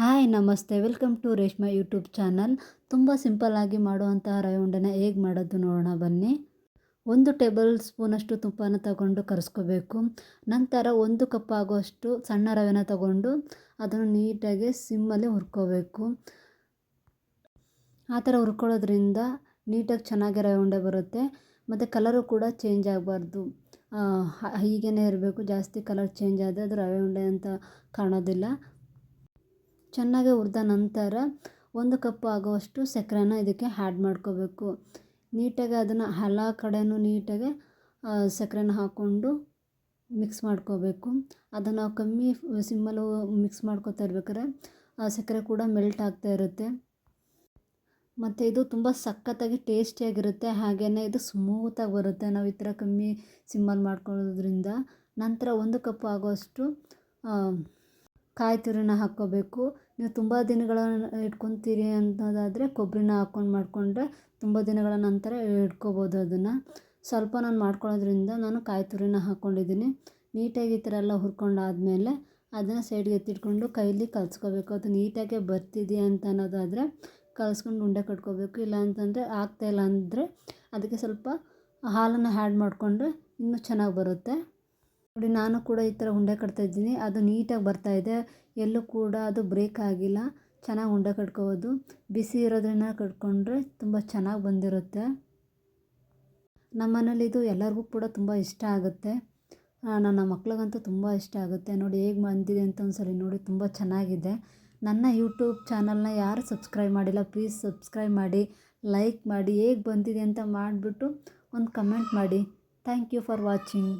Hi, ನಮಸ್ತೆ. Welcome to Reshme YouTube channel. ತುಂಬ ಸಿಂಪಲ್ಲಾಗಿ ಮಾಡುವಂತಹ ರವೆ ಉಂಡೆನ ಹೇಗೆ ಮಾಡೋದು ನೋಡೋಣ ಬನ್ನಿ. ಒಂದು ಟೇಬಲ್ ಸ್ಪೂನಷ್ಟು ತುಪ್ಪನ ತಗೊಂಡು ಕರೆಸ್ಕೋಬೇಕು. ನಂತರ ಒಂದು ಕಪ್ ಆಗುವಷ್ಟು ಸಣ್ಣ ರವೆನ ತಗೊಂಡು ಅದನ್ನು ನೀಟಾಗಿ ಸಿಮ್ಮಲ್ಲಿ ಹುರ್ಕೋಬೇಕು. ಆ ಥರ ಹುರ್ಕೊಳ್ಳೋದ್ರಿಂದ ನೀಟಾಗಿ ಚೆನ್ನಾಗಿ ರವೆ ಉಂಡೆ ಬರುತ್ತೆ. ಮತ್ತು ಕಲರು ಕೂಡ ಚೇಂಜ್ ಆಗಬಾರ್ದು. ಹೀಗೇ ಇರಬೇಕು. ಜಾಸ್ತಿ ಕಲರ್ ಚೇಂಜ್ ಆದರೆ ಅದು ರವೆ ಉಂಡೆ ಅಂತ ಕಾಣೋದಿಲ್ಲ. ಚೆನ್ನಾಗಿ ಹುರಿದ ನಂತರ ಒಂದು ಕಪ್ ಆಗುವಷ್ಟು ಸಕ್ಕರೆನ ಇದಕ್ಕೆ ಆ್ಯಡ್ ಮಾಡ್ಕೋಬೇಕು. ನೀಟಾಗಿ ಅದನ್ನು ಎಲ್ಲ ಕಡೆಯೂ ನೀಟಾಗಿ ಸಕ್ಕರೆನ ಹಾಕ್ಕೊಂಡು ಮಿಕ್ಸ್ ಮಾಡ್ಕೋಬೇಕು. ಅದನ್ನು ಕಮ್ಮಿ ಸಿಮ್ಮಲ್ಲಿ ಮಿಕ್ಸ್ ಮಾಡ್ಕೋತಾ ಇರ್ಬೇಕಾದ್ರೆ, ಆ, ಸಕ್ಕರೆ ಕೂಡ ಮೆಲ್ಟ್ ಆಗ್ತಾ ಇರುತ್ತೆ. ಮತ್ತು ಇದು ತುಂಬ ಸಖತ್ತಾಗಿ ಟೇಸ್ಟಿಯಾಗಿರುತ್ತೆ ಹಾಗೆಯೇ ಇದು ಸ್ಮೂತಾಗಿ ಬರುತ್ತೆ. ನಾವು ಈ ಥರ ಕಮ್ಮಿ ಸಿಮ್ಮಲ್ಲಿ ಮಾಡ್ಕೊಳ್ಳೋದ್ರಿಂದ. ನಂತರ ಒಂದು ಕಪ್ ಆಗುವಷ್ಟು ಕಾಯಿ ತುರಿನ ಹಾಕ್ಕೋಬೇಕು. ನೀವು ತುಂಬ ದಿನಗಳ ಇಟ್ಕೊತೀರಿ ಅನ್ನೋದಾದರೆ ಕೊಬ್ಬರಿನ ಹಾಕ್ಕೊಂಡು ಮಾಡಿಕೊಂಡ್ರೆ ತುಂಬ ದಿನಗಳ ನಂತರ ಇಟ್ಕೋಬೋದು ಅದನ್ನು. ಸ್ವಲ್ಪ ನಾನು ಮಾಡ್ಕೊಳ್ಳೋದ್ರಿಂದ ನಾನು ಕಾಯಿ ತುರಿನ ಹಾಕ್ಕೊಂಡಿದ್ದೀನಿ ನೀಟಾಗಿ ಈ ಥರ ಎಲ್ಲ ಹುರ್ಕೊಂಡಾದಮೇಲೆ ಅದನ್ನು ಸೈಡ್ಗೆ ಎತ್ತಿಟ್ಕೊಂಡು ಕೈಲಿ ಕಲಿಸ್ಕೋಬೇಕು. ಅದು ನೀಟಾಗೆ ಬರ್ತಿದೆಯಾ ಅಂತ ಅನ್ನೋದಾದರೆ ಕಲಿಸ್ಕೊಂಡು ಉಂಡೆ ಕಟ್ಕೋಬೇಕು. ಇಲ್ಲ ಅಂತಂದರೆ ಆಗ್ತಾಯಿಲ್ಲ ಅಂದರೆ ಅದಕ್ಕೆ ಸ್ವಲ್ಪ ಹಾಲನ್ನು ಆ್ಯಡ್ ಮಾಡಿಕೊಂಡ್ರೆ ಇನ್ನೂ ಚೆನ್ನಾಗಿ ಬರುತ್ತೆ. ನೋಡಿ, ನಾನು ಕೂಡ ಈ ಥರ ಉಂಡೆ ಕಟ್ತಾಯಿದ್ದೀನಿ ಅದು ನೀಟಾಗಿ ಬರ್ತಾಯಿದೆ ಎಲ್ಲೂ ಕೂಡ ಅದು ಬ್ರೇಕ್ ಆಗಿಲ್ಲ. ಚೆನ್ನಾಗಿ ಉಂಡೆ ಕಟ್ಕೋಬೋದು. ಬಿಸಿ ಇರೋದ್ರಿಂದ ಕಟ್ಕೊಂಡ್ರೆ ತುಂಬ ಚೆನ್ನಾಗಿ ಬಂದಿರುತ್ತೆ. ನಮ್ಮ ಮನೇಲಿ ಇದು ಎಲ್ಲರಿಗೂ ಕೂಡ ತುಂಬ ಇಷ್ಟ ಆಗುತ್ತೆ. ನನ್ನ ಮಕ್ಳಿಗಂತೂ ತುಂಬ ಇಷ್ಟ ಆಗುತ್ತೆ. ನೋಡಿ, ಹೇಗೆ ಬಂದಿದೆ ಅಂತ ಒಂದ್ಸರಿ ನೋಡಿ, ತುಂಬ ಚೆನ್ನಾಗಿದೆ. ನನ್ನ ಯೂಟ್ಯೂಬ್ ಚಾನಲ್ನ ಯಾರು ಸಬ್ಸ್ಕ್ರೈಬ್ ಮಾಡಿಲ್ಲ, ಪ್ಲೀಸ್ ಸಬ್ಸ್ಕ್ರೈಬ್ ಮಾಡಿ, ಲೈಕ್ ಮಾಡಿ. ಹೇಗೆ ಬಂದಿದೆ ಅಂತ ಮಾಡಿಬಿಟ್ಟು ಒಂದು ಕಮೆಂಟ್ ಮಾಡಿ. Thank you for watching.